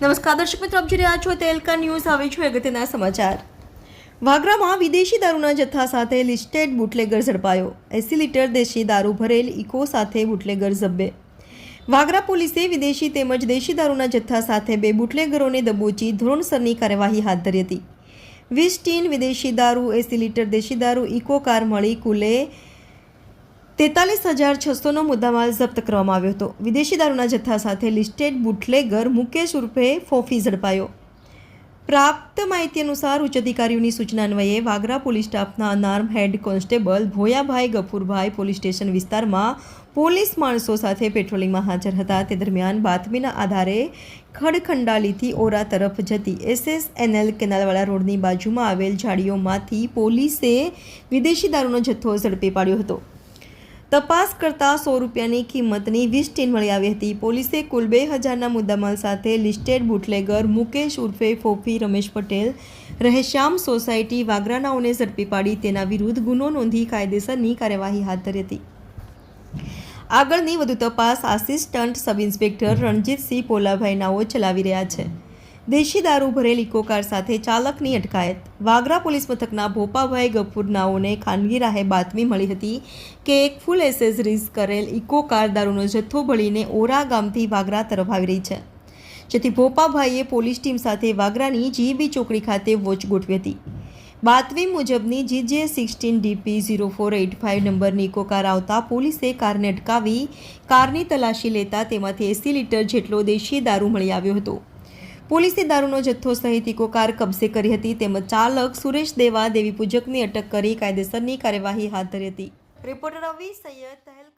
નમસ્કાર, દર્શક મિત્રો, આપ જોઈ રહ્યા છો તેલકા ન્યૂઝ આવે છે અગત્યના સમાચાર. વાગરામાં વિદેશી દારૂના જથ્થા સાથે લિસ્ટેડ બુટલેગર ઝડપાયો. એસી લીટર દેશી દારૂ ભરેલ ઇકો સાથે બુટલેગર ઝબ્બે. વાગરા પોલીસે વિદેશી તેમજ દેશી દારૂના જથ્થા સાથે બે બુટલેગરોને દબોચી ધોરણસરની કાર્યવાહી હાથ ધરી હતી. વીસ ટીન વિદેશી દારૂ, એસી લીટર દેશી દારૂ, ઇકો કાર મળી કુલે તેતાલીસ હજાર છસોનો મુદ્દામાલ જપ્ત કરવામાં આવ્યો હતો. વિદેશી દારૂના જથ્થા સાથે લિસ્ટેડ બુટલેગર મુકેશ ઉર્ફે ફોફી ઝડપાયો. પ્રાપ્ત માહિતી અનુસાર ઉચ્ચ અધિકારીઓની સૂચના અન્વયે વાગરા પોલીસ સ્ટાફના unarm head constable Bhoyabhai Gafurbhai police station વિસ્તારમાં પોલીસ માણસો સાથે પેટ્રોલિંગમાં હાજર હતા. તે દરમિયાન બાતમીના આધારે ખડખંડાલીથી ઓરા તરફ જતી એસએસએનએલ કેનાલવાળા રોડની બાજુમાં આવેલ ઝાડીઓમાંથી પોલીસે વિદેશી દારૂનો જથ્થો ઝડપી પાડ્યો હતો. તપાસ કરતા સો રૂપિયાની કિંમતની વીસ ટીન મળી આવી હતી. પોલીસે કુલ બે હજારના મુદ્દામાલ સાથે લિસ્ટેડ બુટલેગર મુકેશ ઉર્ફે ફોફી રમેશ પટેલ, રહેશ્યામ સોસાયટી વાગરાનાઓને ઝડપી પાડી તેના વિરુદ્ધ ગુનો નોંધી કાયદેસરની કાર્યવાહી હાથ ધરી હતી. આગળની વધુ તપાસ assistant sub inspector Ranjitsinh Polabhai નાઓ ચલાવી રહ્યા છે. દેશી દારૂ ભરેલ ઇકો કાર સાથે ચાલકની અટકાયત. વાગરા પોલીસ મથકના ભોપાભાઈ ગફુરનાઓને ખાનગી રાહે બાતમી મળી હતી કે એક ફૂલ એસેસરીઝ કરેલ ઇકો કાર દારૂનો જથ્થો ભળીને ઓરા ગામથી વાગરા તરફ આવી રહી છે. જેથી ભોપાભાઈએ પોલીસ ટીમ સાથે વાગરાની જીબી ચોકડી ખાતે વોચ ગોઠવી હતી. બાતમી મુજબની GJ sixteen DP zero four eight five નંબરની ઇકો કાર આવતા પોલીસે કારને અટકાવી કારની તલાશી લેતા તેમાંથી એંસી લીટર જેટલો દેશી દારૂ મળી આવ્યો હતો. પોલીસે દારૂનો જથ્થો સહિત ઇકો કાર કબજે કરી હતી તેમજ ચાલક સુરેશ દેવા દેવી પૂજકની અટક કરી કાયદેસરની કાર્યવાહી હાથ ધરી હતી. રિપોર્ટર રવિ સૈયદ તહેલ